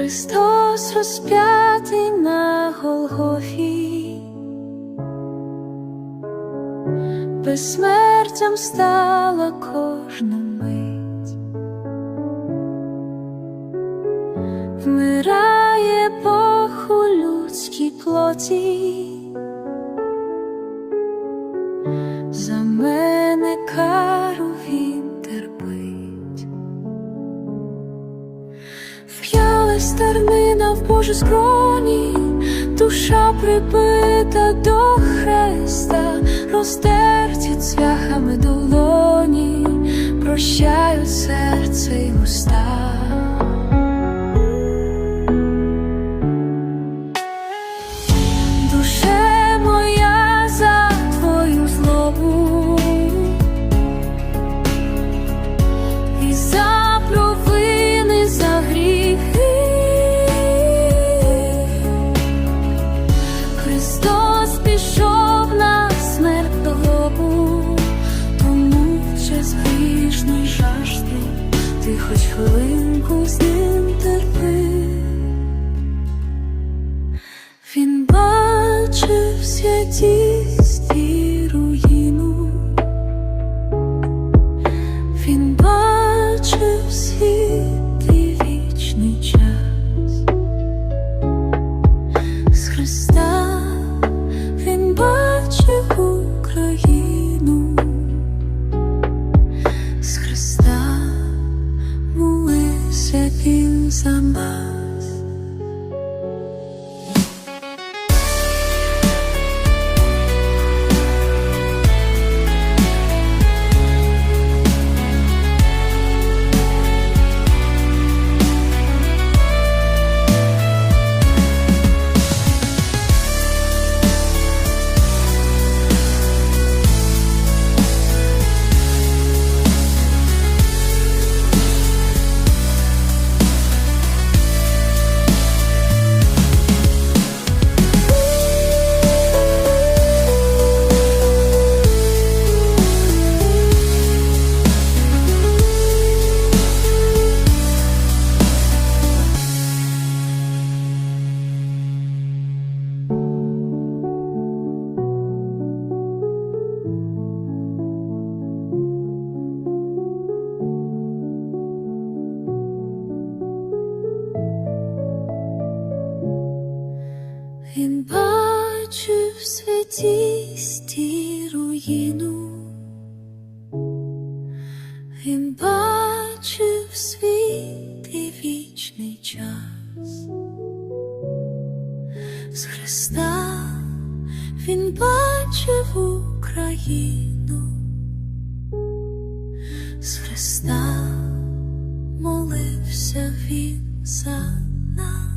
Христос розп'ятий на Голгофі, безсмертям стала кожна мить, вмирає Бог у людській плоті, В'ялась тернина в Божій скроні, душа прибита до хреста, розтерті цвяхами долоні, прощають серце й уста. Душе хоч хвилинку з ним він Він бачив святісті руїну, він бачив світ і вічний час, з Христа він бачив Україну, з Христа молився він за нас.